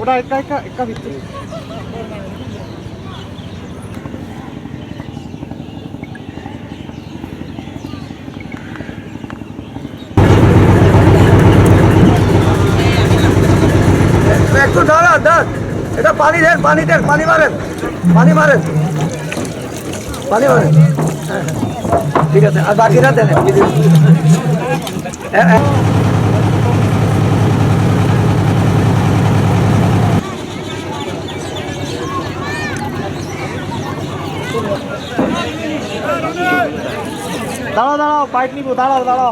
ওটা একা একা একা ভিতরে? একটু দাঁড়া দাঁড় এটা পানি দেন পানি দেন পানি মারেন। পানি মারেন। পানি মারেন। হ্যাঁ, হ্যাঁ। ঠিক আছে আর বাকিরা দেন। দাঁড়াও দাঁড়াও পাইপ নিবো দাঁড়াও দাঁড়াও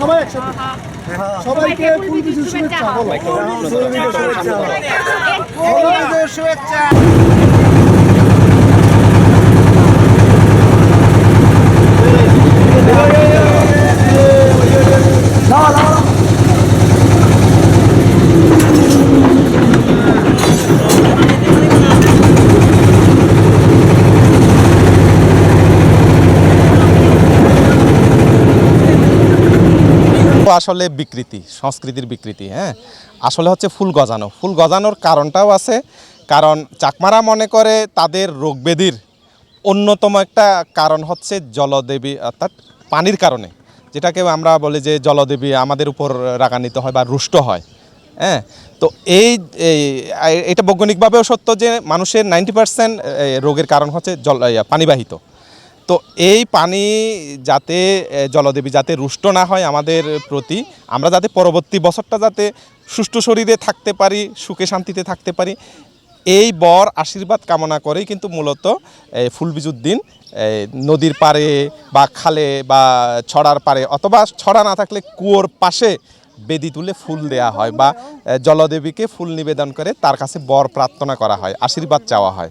সবাই একসাথে সবাইকে ফুল শুভেচ্ছা। বলো শুভেচ্ছা। আসলে বিকৃতি, সংস্কৃতির বিকৃতি হ্যাঁ? আসলে হচ্ছে ফুল গজানো। ফুল গজানোর কারণটাও আছে, কারণ চাকমারা মনে করে তাদের রোগব্যাধির অন্যতম একটা কারণ হচ্ছে জলদেবী, অর্থাৎ পানির কারণে। যেটাকে আমরা বলি যে জলদেবী আমাদের উপর রাগান্বিত হয় বা রুষ্ট হয় হ্যাঁ? তো এই- এটা বৈজ্ঞানিকভাবেও সত্য যে মানুষের নাইনটি পার্সেন্ট রোগের কারণ হচ্ছে জল পানিবাহিত। তো এই পানি যাতে জলদেবী যাতে রুষ্ট না হয় আমাদের প্রতি, আমরা যাতে পরবর্তী বছরটা যাতে সুষ্ঠু শরীরে থাকতে পারি, সুখে শান্তিতে থাকতে পারি, এই বর আশীর্বাদ কামনা করেই কিন্তু মূলত এই ফুলবিজুর দিন নদীর পাড়ে বা খালে বা ছড়ার পাড়ে অথবা ছড়া না থাকলে কুয়োর পাশে বেদি তুলে ফুল দেয়া হয় বা জলদেবীকে ফুল নিবেদন করে তার কাছে বর প্রার্থনা করা হয়, আশীর্বাদ চাওয়া হয়।